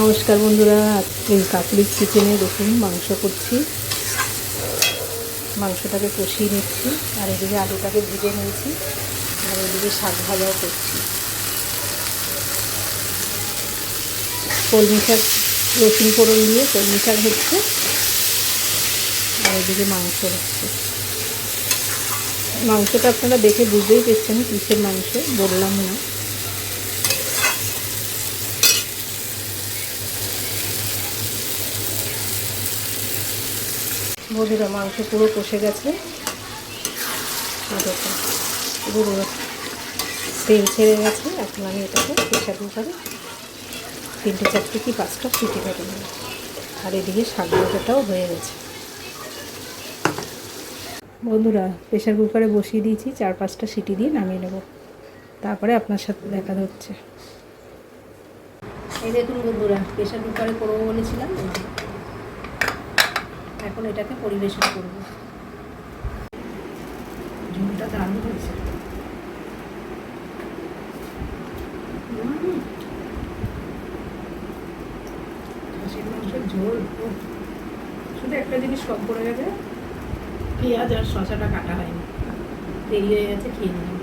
নমস্কার বন্ধুরা, আজকে কাকুলির কিচেনে দেখুন মাংস করছি। মাংসটাকে কষিয়ে নিচ্ছি, আর এদিকে আলুটাকে ভেজে নিয়েছি, আর এদিকে শাক ভাজাও করছি। কলমি শাক রসুন ফোড়ন দিয়ে কলমি শাক হচ্ছে, আর এদিকে মাংস হচ্ছে। মাংসটা আপনারা দেখে বুঝতেই পেরেছেন কিসের মাংস, বললাম না। বন্ধুরা মাংস পুরো কষে গেছে। পুরো তেল ছেড়ে গেছে। এখন আমি এটাকে প্রেশার কুকারে তিনটে, চারটে কি পাঁচটা সিটি কেটে নেব আর এদিকে শাক হয়ে গেছে। বন্ধুরা, প্রেশার কুকারে বসিয়ে দিয়েছি, চার পাঁচটা সিটি দিয়ে নামিয়ে নেব। তারপরে আপনার সাথে দেখা হচ্ছে। এই দেখুন বন্ধুরা, প্রেশার কুকারে করব বলেছিলাম। এখন এটাকে পরিবেশন করব। ঝোলটা দারুণ হয়েছে। খাসির মাংসের ঝোল। শুধু একটা জিনিস কম পড়ে গেছে। পেঁয়াজ আর শশাটা কাটা হয়নি। দেরি হয়ে গেছে, খেয়ে নিলাম।